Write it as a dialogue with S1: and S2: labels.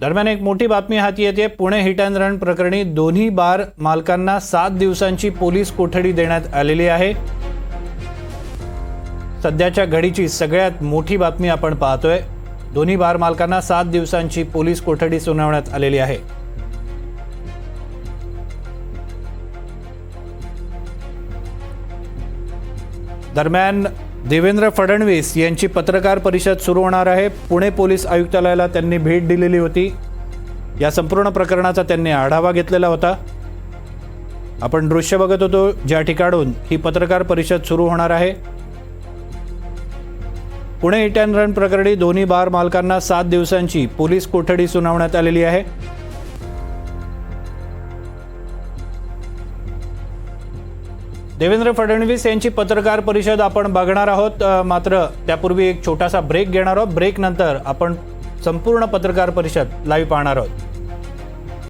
S1: दरम्यान एक मोठी बातमी हाती येते. पुणे हिट अँड रन प्रकरणी दोन्ही बार मालकांना सात दिवसांची पोलीस कोठडी देण्यात आलेली आहे. सध्याच्या घडीची सगळ्यात मोठी बातमी आपण पाहतोय. दोन्ही बार मालकांना सात दिवसांची पोलीस कोठडी सुनावण्यात आलेली आहे. दरम्यान देवेंद्र फडणवीस यांची पत्रकार परिषद सुरू होणार आहे. पुणे पोलीस आयुक्तालयाला त्यांनी भेट दिलेली होती. या संपूर्ण प्रकरणाचा त्यांनी आढावा घेतलेला होता. आपण दृश्य बघत होतो ज्या ठिकाणून ही पत्रकार परिषद सुरू होणार आहे. पुणे इट अँड रन प्रकरणी दोन्ही बार मालकांना सात दिवसांची पोलीस कोठडी सुनावण्यात आलेली आहे. देवेंद्र फडणवीस यांची पत्रकार परिषद आपण बघणार आहोत. मात्र त्यापूर्वी एक छोटासा ब्रेक घेणार आहोत. ब्रेक नंतर आपण संपूर्ण पत्रकार परिषद लाईव्ह पाहणार आहोत.